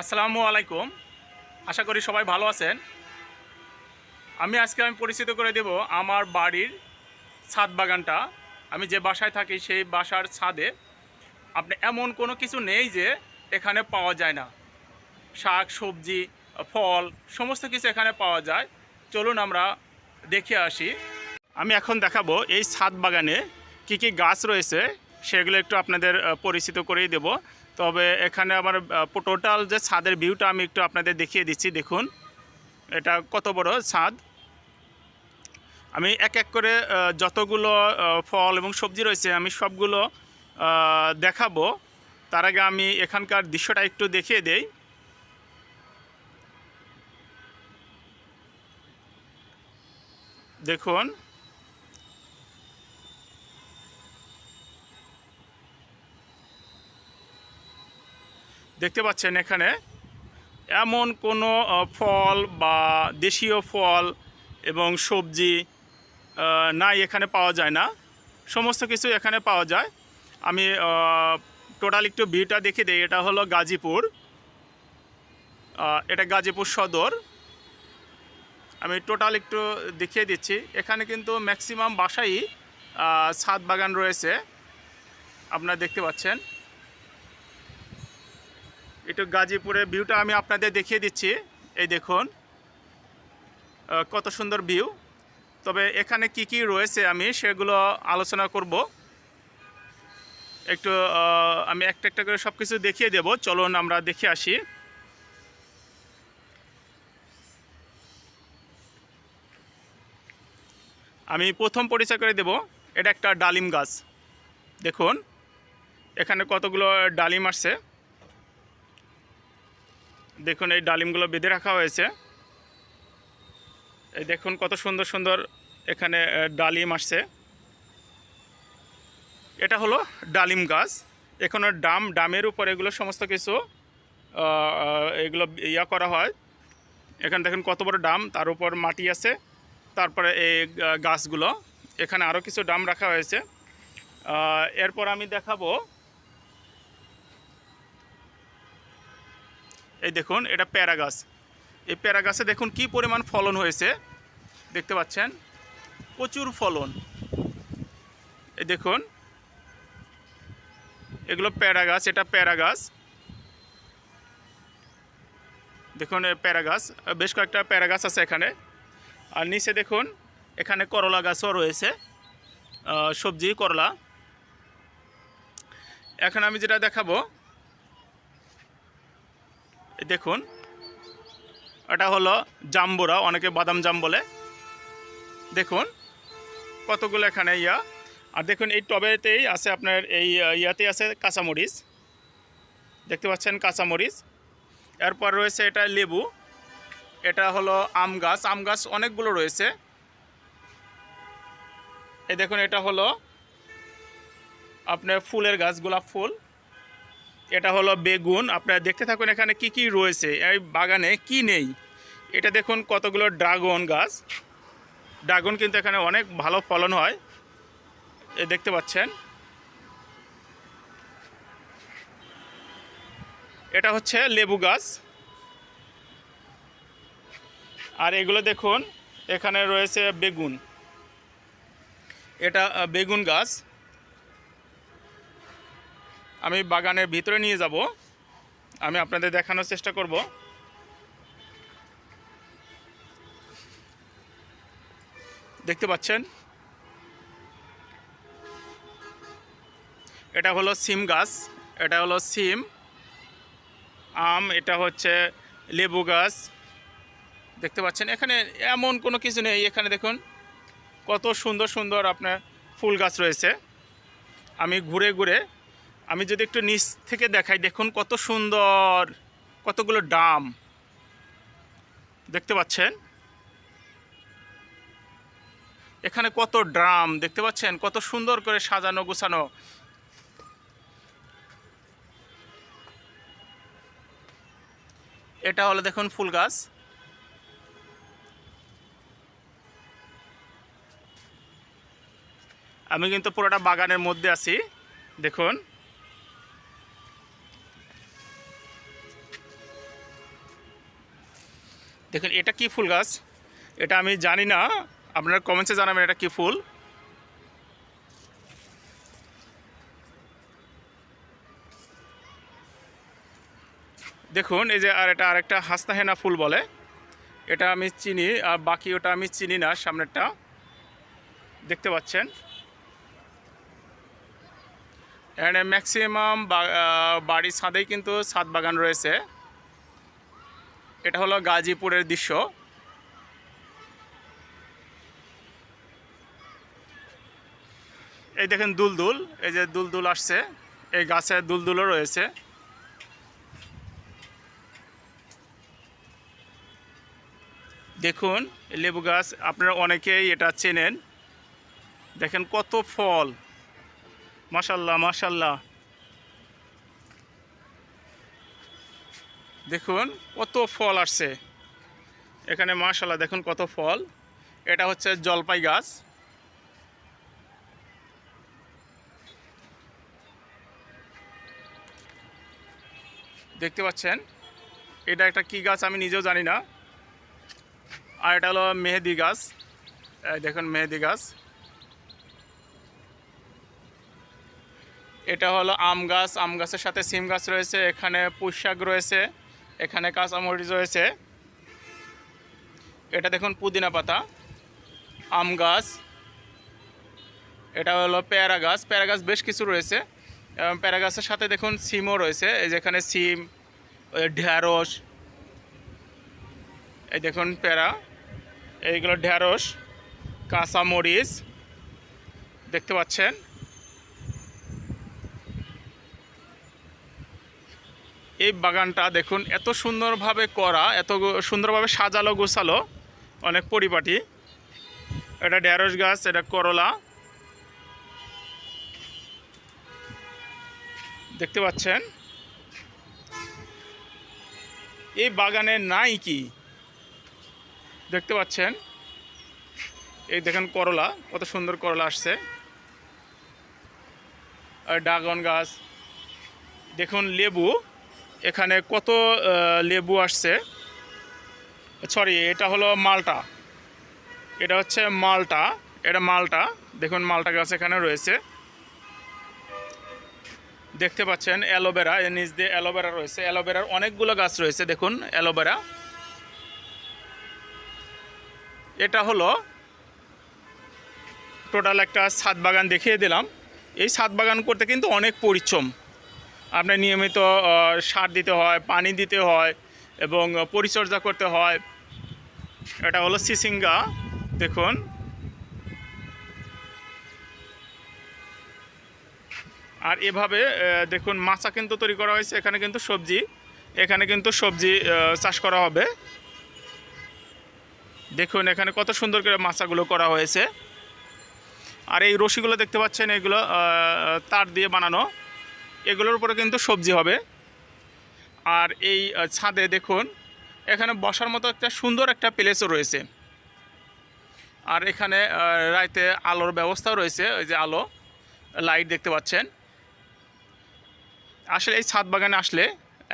আসসালামু আলাইকুম। আশা করি সবাই ভালো আছেন। আমি আজকে আমি পরিচিত করে দেব আমার বাড়ির ছাদ বাগানটা। আমি যে বাসায় থাকি সেই বাসার ছাদে আপনি এমন কোনো কিছু নেই যে এখানে পাওয়া যায় না। শাক, সবজি, ফল, সমস্ত কিছু এখানে পাওয়া যায়। চলুন আমরা দেখে আসি। আমি এখন দেখাবো এই ছাদ বাগানে কি কি গাছ রয়েছে, সেগুলো একটু আপনাদের পরিচিত করেই দেব। তবে এখানে আমার টোটাল যে ছাদের ভিউটা আমি একটু আপনাদের দেখিয়ে দিচ্ছি, দেখুন। এটা কত বড় ছাদ? আমি এক এক করে যতগুলো ফল এবং সবজি রয়েছে, আমি সবগুলো দেখাবো। তার আগে আমি এখানকার দৃশ্যটা একটু দেখিয়ে দেই। দেখুন দেখতে পাচ্ছেন এখানে, এমন কোনো ফল বা দেশীয় ফল এবং সবজি নাই এখানে পাওয়া যায় না। সমস্ত কিছু এখানে পাওয়া যায়। আমি টোটাল একটু ভিউটা দেখে দিই। এটা হলো গাজীপুর। এটা গাজীপুর সদর। আমি টোটাল একটু দেখিয়ে দিচ্ছি। এখানে কিন্তু ম্যাক্সিমাম বাসাই ছাদ বাগান রয়েছে। আপনারা দেখতে পাচ্ছেন। একটু গাজীপুরের ভিউটা আমি আপনাদের দেখিয়ে দিচ্ছি। এই দেখুন কত সুন্দর ভিউ তবে এখানে কি কি রয়েছে আমি সেগুলো আলোচনা করব। একটু আমি একটা একটা করে সব কিছু দেখিয়ে দেব। চলুন আমরা দেখে আসি। আমি প্রথম পরিচয় করে দেব, এটা একটা ডালিম গাছ। দেখুন, এখানে কতগুলো ডালিম আসছে। দেখুন, এই ডালিমগুলো বেঁধে রাখা হয়েছে। এই দেখুন কত সুন্দর সুন্দর এখানে ডালিম আসছে। এটা হলো ডালিম গাছ। এখানে ডাম, ডামের উপর এগুলো সমস্ত কিছু এগুলো ইয়া করা হয়। এখানে দেখুন কত বড় ডাম, তার উপর মাটি আছে। তারপরে এই গাছগুলো। এখানে আরও কিছু ডাম রাখা হয়েছে। এরপর আমি দেখাবো এই দেখুন, এটা প্যারা গাছ। এই প্যারা গাছে দেখুন কি পরিমাণ ফলন হয়েছে। দেখতে পাচ্ছেন, প্রচুর ফলন। এই দেখুন, এগুলো প্যারা গাছ, এটা প্যারা গাছ। দেখুন প্যারা গাছ, বেশ কয়েকটা প্যারা গাছ আছে এখানে। আর নিচে দেখুন, এখানে করলা গাছও রয়েছে। সবজি, করলা। এখন আমি যেটা দেখাবো দেখুন, এটা হলো জাম্বুরা, অনেকে বাদাম জাম বলে। দেখুন, কতগুলো এখানে ইয়া। আর দেখুন, এই টবেতেই আছে আপনার এই ইয়াতে আছে কাঁচামরিচ। দেখতে পাচ্ছেন কাঁচামরিচ। এরপর রয়েছে এটা লেবু। এটা হলো আম গাছ। আম গাছ অনেকগুলো রয়েছে। এই দেখুন, এটা হলো আপনার ফুলের গাছ গোলাপ ফুল। এটা হলো বেগুন। আপনারা দেখতে থাকুন এখানে কি কি রয়েছে। এই বাগানে কি নেই? এটা দেখুন কতগুলো ড্রাগন গাছ। ড্রাগন কিন্তু এখানে অনেক ভালো ফলন হয়। এ দেখতে পাচ্ছেন। এটা হচ্ছে লেবু গাছ। আর এগুলো দেখুন, এখানে রয়েছে বেগুন। এটা বেগুন গাছ। আমি বাগানের ভিতরে নিয়ে যাব। আমি আপনাদের দেখানোর চেষ্টা করব। দেখতে পাচ্ছেন? এটা হলো সিম গাছ, এটা হলো সিম, আম, এটা হচ্ছে লেবু গাছ। দেখতে পাচ্ছেন? এখানে এমন কোনো কিছু নেই। এখানে দেখুন, কত সুন্দর সুন্দর আপনার ফুল গাছ রয়েছে। আমি ঘুরে ঘুরে আমি যদি একটু নিচ থেকে দেখাই, দেখুন কত সুন্দর, কতগুলো ডাম। দেখতে পাচ্ছেন? এখানে কত ড্রাম, দেখতে পাচ্ছেন? কত সুন্দর করে সাজানো, গোছানো। এটা হলো দেখুন ফুল গাছ। আমি কিন্তু পুরোটা বাগানের মধ্যে আছি, দেখুন। দেখুন, এটা কি ফুল গাছ? এটা আমি জানি না। আপনারা কমেন্টসে জানাবেন এটা কি ফুল। দেখুন, এই যে আর এটা আরেকটা হাস্তাহেনা ফুল বলে। এটা আমি চিনি, আর বাকি ওটা আমি চিনি না, সামনেরটা। দেখতে পাচ্ছেন? এখানে ম্যাক্সিমাম বাড়ির ছাদেই কিন্তু ছাদ বাগান রয়েছে। এটা হলো গাজীপুরের দৃশ্য। এই দেখেন দুলদুল, এই যে দুলদুল আসছে, এই গাছে দুলদুলও রয়েছে। দেখুন লেবু গাছ, আপনারা অনেকেই এটা চেনেন। দেখেন কত ফল। মাশাল্লাহ মাশাল্লাহ। দেখুন, কত ফল আসছে। এখানে মাশাল্লাহ দেখুন কত ফল। এটা হচ্ছে জলপাই গাছ। দেখতে পাচ্ছেন? এটা একটা কি গাছ আমি নিজেও জানি না। আর এটা হলো মেহেদি গাছ। দেখুন মেহেদি গাছ। এটা হলো আম গাছ। আম গাছের সাথে সিম গাছ রয়েছে। এখানে পুঁইশাক রয়েছে। এখানে কাঁচামরিচ রয়েছে। এটা দেখুন পুদিনা পাতা, আম গাছ, এটা হলো পেয়ারা গাছ। পেয়ারা গাছ বেশ কিছু রয়েছে। এবং পেয়ারা গাছের সাথে দেখুন সিমও রয়েছে। এই যেখানে সিম ঢ্যাঁড়স এই দেখুন পেয়ারা, এইগুলো ঢ্যাঁড়স কাঁচামরিচ, দেখতে পাচ্ছেন? এই বাগানটা দেখুন, এত সুন্দরভাবে করা, এত সুন্দরভাবে সাজালো, গোছালো, অনেক পরিপাটি। এটা ঢেঁড়স গাছ, এটা করলা। দেখতে পাচ্ছেন? এই বাগানে নাই কি? দেখতে পাচ্ছেন? এই দেখেন করলা, কত সুন্দর করলা আসছে। আর ড্রাগন গাছ, দেখুন লেবু। এখানে কত লেবু আসছে? সরি, এটা হলো মালটা। এটা হচ্ছে মালটা, এটা মালটা। দেখুন, মালটা গাছ এখানে রয়েছে। দেখতে পাচ্ছেন, অ্যালোভেরা, এর নিচ দিয়ে অ্যালোভেরা রয়েছে। অ্যালোভেরার অনেকগুলো গাছ রয়েছে, দেখুন, অ্যালোভেরা। এটা হলো টোটাল একটা ছাদ বাগান দেখিয়ে দিলাম। এই ছাদ বাগান করতে কিন্তু অনেক পরিশ্রম। আপনার নিয়মিত সার দিতে হয়, পানি দিতে হয় এবং পরিচর্যা করতে হয়। এটা হলো সিসিঙ্গা, দেখুন। আর এভাবে দেখুন, মাচা কিন্তু তৈরি করা হয়েছে। এখানে কিন্তু সবজি, এখানে কিন্তু সবজি চাষ করা হবে। দেখুন, এখানে কত সুন্দর করে মাচাগুলো করা হয়েছে। আর এই রশিগুলো দেখতে পাচ্ছেন, এগুলো তার দিয়ে বানানো। এগুলোর উপরে কিন্তু সবজি হবে। আর এই ছাদে দেখুন, এখানে বসার মতো একটা সুন্দর একটা প্লেসও রয়েছে। আর এখানে রাইতে আলোর ব্যবস্থাও রয়েছে, ওই যে আলো, লাইট দেখতে পাচ্ছেন। আসলে এই ছাদ বাগানে আসলে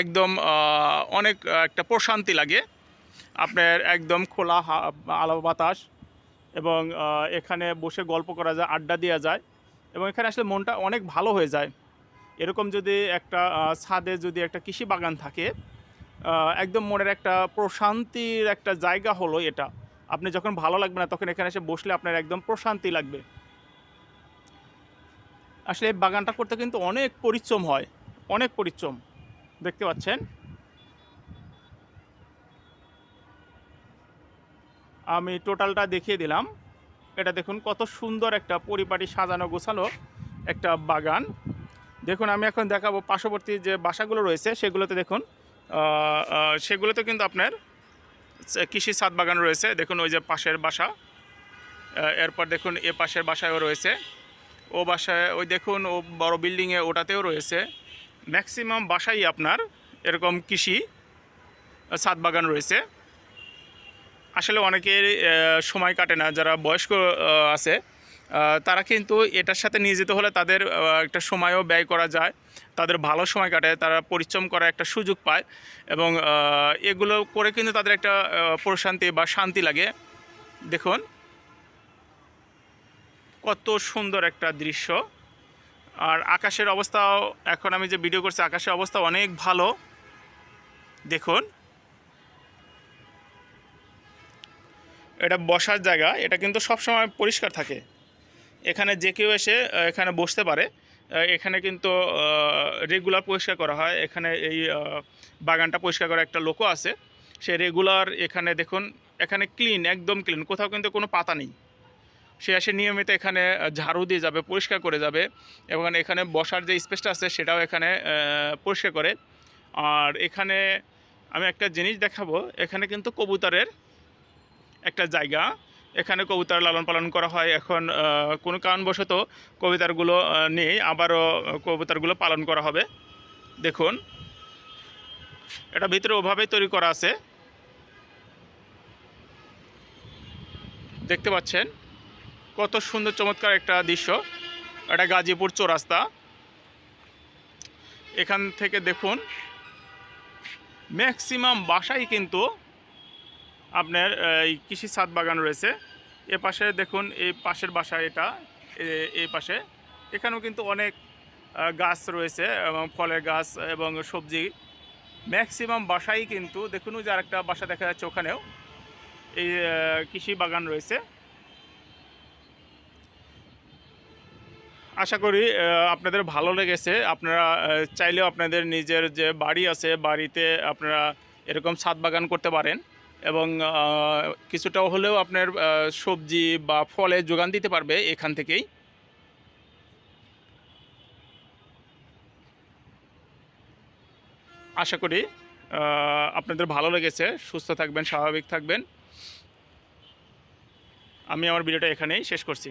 একদম অনেক একটা প্রশান্তি লাগে। আপনার একদম খোলা আলো বাতাস এবং এখানে বসে গল্প করা যায়, আড্ডা দেওয়া যায় এবং এখানে আসলে মনটা অনেক ভালো হয়ে যায়। এরকম যদি একটা ছাদে যদি একটা কৃষি বাগান থাকে একদম মনের একটা প্রশান্তির একটা জায়গা হলো এটা। আপনি যখন ভালো লাগবে না, তখন এখানে এসে বসলে আপনার একদম প্রশান্তি লাগবে। আসলে এই বাগানটা করতে কিন্তু অনেক পরিশ্রম হয়, অনেক পরিশ্রম। দেখতে পাচ্ছেন? আমি টোটালটা দেখিয়ে দিলাম। এটা দেখুন কত সুন্দর একটা পরিপাটি সাজানো গোছানো একটা বাগান। দেখুন, আমি এখন দেখাবো পার্শ্ববর্তী যে বাসাগুলো রয়েছে, সেগুলোতে দেখুন সেগুলোতে কিন্তু আপনার কৃষি ছাদ বাগান রয়েছে। দেখুন, ওই যে পাশের বাসা এরপর দেখুন, এ পাশের বাসায়ও রয়েছে। ও বাসায়, ওই দেখুন, ও বড় বিল্ডিংয়ে, ওটাতেও রয়েছে। ম্যাক্সিমাম বাসাই আপনার এরকম কৃষি ছাদ বাগান রয়েছে। আসলে অনেকের সময় কাটে না, যারা বয়স্ক আছে তারা কিন্তু এটার সাথে নিয়ে যেতে হলে তাদের একটা সময়ও ব্যয় করা যায়, তাদের ভালো সময় কাটে তারা পরিশ্রম করার একটা সুযোগ পায় এবং এগুলো করে কিন্তু তাদের একটা প্রশান্তি বা শান্তি লাগে। দেখুন, কত সুন্দর একটা দৃশ্য। আর আকাশের অবস্থাও, এখন আমি যে ভিডিও করছি, আকাশের অবস্থা অনেক ভালো। দেখুন, এটা বসার জায়গা, এটা কিন্তু সবসময় পরিষ্কার থাকে। এখানে যে কেউ এসে এখানে বসতে পারে। এখানে কিন্তু রেগুলার পরিষ্কার করা হয়। এখানে এই বাগানটা পরিষ্কার করা একটা লোকও আছে। সে রেগুলার এখানে দেখুন, এখানে ক্লিন একদম ক্লিন কোথাও কিন্তু কোনো পাতা নেই। সে এসে নিয়মিত এখানে ঝাড়ু দিয়ে যাবে, পরিষ্কার করে যাবে। এবং এখানে বসার যে স্পেসটা আছে, সেটাও এখানে পরিষ্কার করে। আর এখানে আমি একটা জিনিস দেখাবো। এখানে কিন্তু কবুতরের একটা জায়গা। এখানে কবুতর লালন পালন করা হয়। এখন কোনো কারণবশত কবিতারগুলো নেই। আবারও কবুতরগুলো পালন করা হবে। দেখুন, এটা ভিতরে ওভাবেই তৈরি করা আছে। দেখতে পাচ্ছেন, কত সুন্দর চমৎকার একটা দৃশ্য। এটা গাজীপুর চৌরাস্তা। এখান থেকে দেখুন, ম্যাক্সিমাম বাসাই কিন্তু আপনার এই কৃষি ছাদ বাগান রয়েছে। এ পাশে দেখুন, এই পাশের বাসা এটা এই পাশে। এখানেও কিন্তু অনেক গাছ রয়েছে, এবং ফলের গাছ এবং সবজি। ম্যাক্সিমাম বাসাই কিন্তু, দেখুন যে আরেকটা বাসা দেখা যাচ্ছে ওখানেও, এই কৃষি বাগান রয়েছে। আশা করি আপনাদের ভালো লেগেছে। আপনারা চাইলেও আপনাদের নিজের যে বাড়ি আছে, বাড়িতে আপনারা এরকম ছাদ বাগান করতে পারেন। এবং কিছুটা হলেও আপনার সবজি বা ফলে যোগান দিতে পারবে এখান থেকেই। আশা করি আপনাদের ভালো লেগেছে। সুস্থ থাকবেন, স্বাভাবিক থাকবেন। আমি আমার ভিডিওটা এখানেই শেষ করছি।